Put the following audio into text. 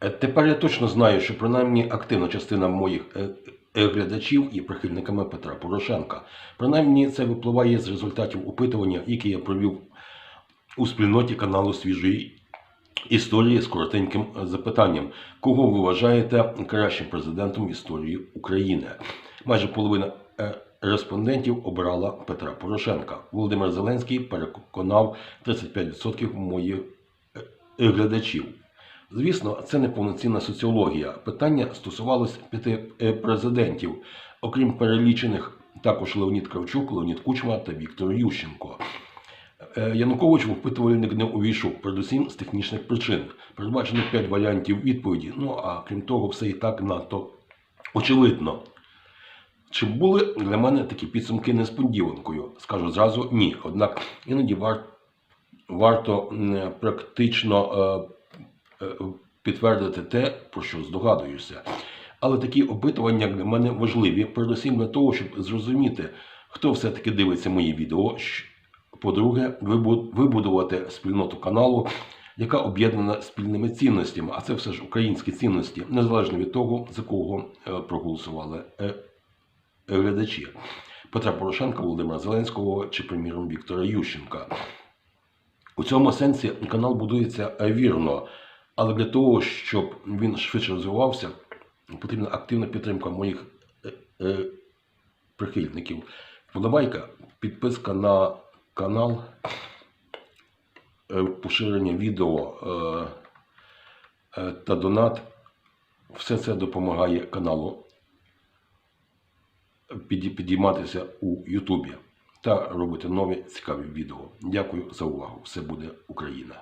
Е, Тепер я точно знаю, що принаймні активна частина моїх е, е, глядачів є прихильниками Петра Порошенка. Принаймні це випливає з результатів опитування, які я провів у спільноті каналу свіжої історії з коротеньким запитанням: кого ви вважаєте кращим президентом історії України? Майже половина респондентів обирала Петра Порошенка. Володимир Зеленський переконав 35% моїх глядачів. Звісно, це не повноцінна соціологія. Питання стосувалось п'яти е, президентів, окрім перелічених також Леонід Кравчук, Леонід Кучма та Віктор Ющенко. Е, Янукович в опитувальник не увійшов, передусім з технічних причин. Передбачено 5 варіантів відповіді. Ну а крім того, все і так надто очевидно. Чи були для мене такі підсумки несподіванкою? Скажу зразу ні. Однак іноді вар... варто практично е, підтвердити те, про що здогадуєшся. Але такі опитування для мене важливі, передусім для того, щоб зрозуміти, хто все-таки дивиться мої відео. По-друге, вибудувати спільноту каналу, яка об'єднана спільними цінностями, а це все ж українські цінності, незалежно від того, за кого е, проголосували е, глядачі Петра Порошенка, Володимира Зеленського чи, приміром, Віктора Ющенка. У цьому сенсі канал будується е, вірно, але для того, щоб він швидше розвивався, потрібна активна підтримка моїх е, е, прихильників. Вподобайка, підписка на канал, е, поширення відео е, е, та донат. Все це допомагає каналу підійматися у Ютубі та робити нові цікаві відео. Дякую за увагу. Все буде Україна!